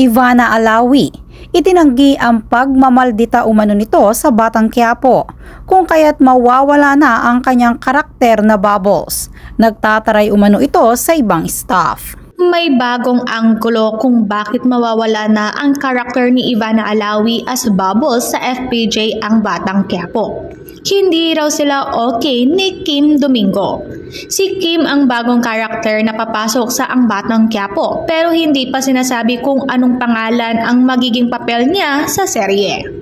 Ivana Alawi. Itinanggi ang pagmamaldita umano nito sa Batang Quiapo kung kaya't mawawala na ang kanyang karakter na Bubbles. Nagtataray umano ito sa ibang staff. May bagong anggulo kung bakit mawawala na ang karakter ni Ivana Alawi as Bubbles sa FPJ ang Batang Quiapo. Hindi raw sila okay ni Kim Domingo. Si Kim ang bagong karakter na papasok sa ang Batang Quiapo pero hindi pa sinasabi kung anong pangalan ang magiging papel niya sa serye.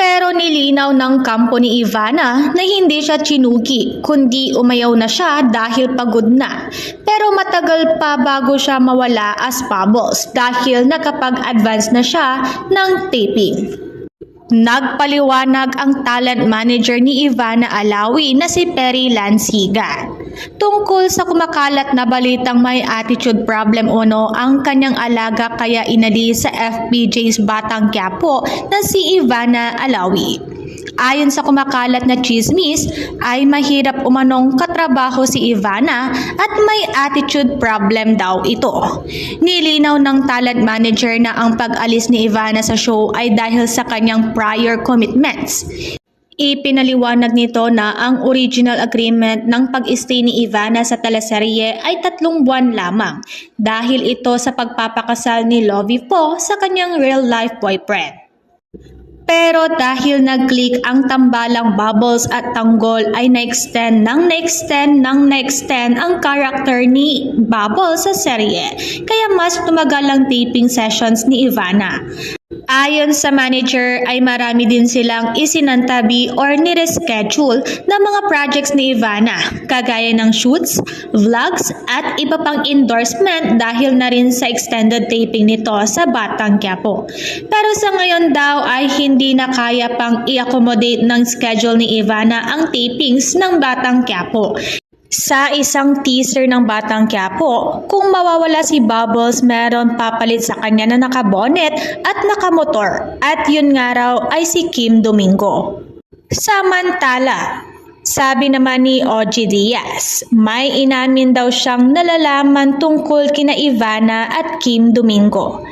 Pero nilinaw ng kampo ni Ivana na hindi siya chinugi, kundi umayaw na siya dahil pagod na. Pero matagal pa bago siya mawala as Bubbles dahil nakapag-advance na siya ng taping. Nagpaliwanag ang talent manager ni Ivana Alawi na si Perry Lansiga. Tungkol sa kumakalat na balitang may attitude problem uno ang kanyang alaga kaya inali sa FPJ's Batang Quiapo na si Ivana Alawi. Ayon sa kumakalat na chismis, ay mahirap umanong katrabaho si Ivana at may attitude problem daw ito. Nilinaw ng talent manager na ang pag-alis ni Ivana sa show ay dahil sa kanyang prior commitments. Ipinaliwanag nito na ang original agreement ng pag-stay ni Ivana sa teleserye ay tatlong buwan lamang dahil ito sa pagpapakasal ni Lovie Po sa kanyang real-life boyfriend. Pero dahil nag-click ang tambalang bubbles at tanggol ay na-extend ng na-extend ng na-extend ang karakter ni Bubbles sa serye. Kaya mas tumagal ang taping sessions ni Ivana. Ayon sa manager ay marami din silang isinantabi or nireschedule na mga projects ni Ivana kagaya ng shoots, vlogs at iba pang endorsement dahil na rin sa extended taping nito sa Batang Quiapo. Pero sa ngayon daw ay hindi na kaya pang i-accommodate ng schedule ni Ivana ang tapings ng Batang Quiapo. Sa isang teaser ng Batang Quiapo, kung mawawala si Bubbles, meron papalit sa kanya na nakabonet at nakamotor. At yun nga raw ay si Kim Domingo. Samantala, sabi naman ni OG Diaz, may inamin daw siyang nalalaman tungkol kina Ivana at Kim Domingo.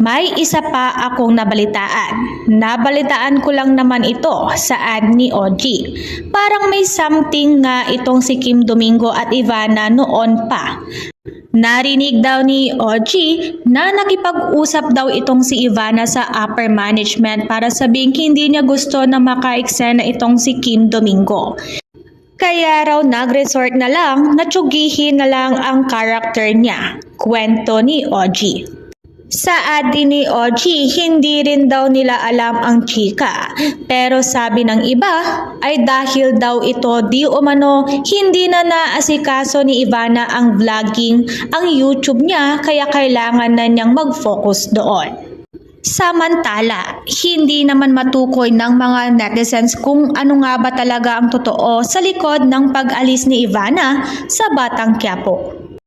May isa pa akong nabalitaan. Nabalitaan ko lang naman ito sa ad ni OG. Parang may something nga itong si Kim Domingo at Ivana noon pa. Narinig daw ni OG na nakipag-usap daw itong si Ivana sa upper management para sabing hindi niya gusto na maka-eksena itong si Kim Domingo. Kaya raw nag-resort na lang na tsugihin na lang ang karakter niya, kwento ni OG. Sa ad din ni OG, hindi rin daw nila alam ang chika. Pero sabi ng iba, ay dahil daw ito di umano hindi na naasikaso ni Ivana ang vlogging, ang YouTube niya kaya kailangan na niyang mag-focus doon. Samantala, hindi naman matukoy ng mga netizens kung ano nga ba talaga ang totoo sa likod ng pag-alis ni Ivana sa Batang Quiapo.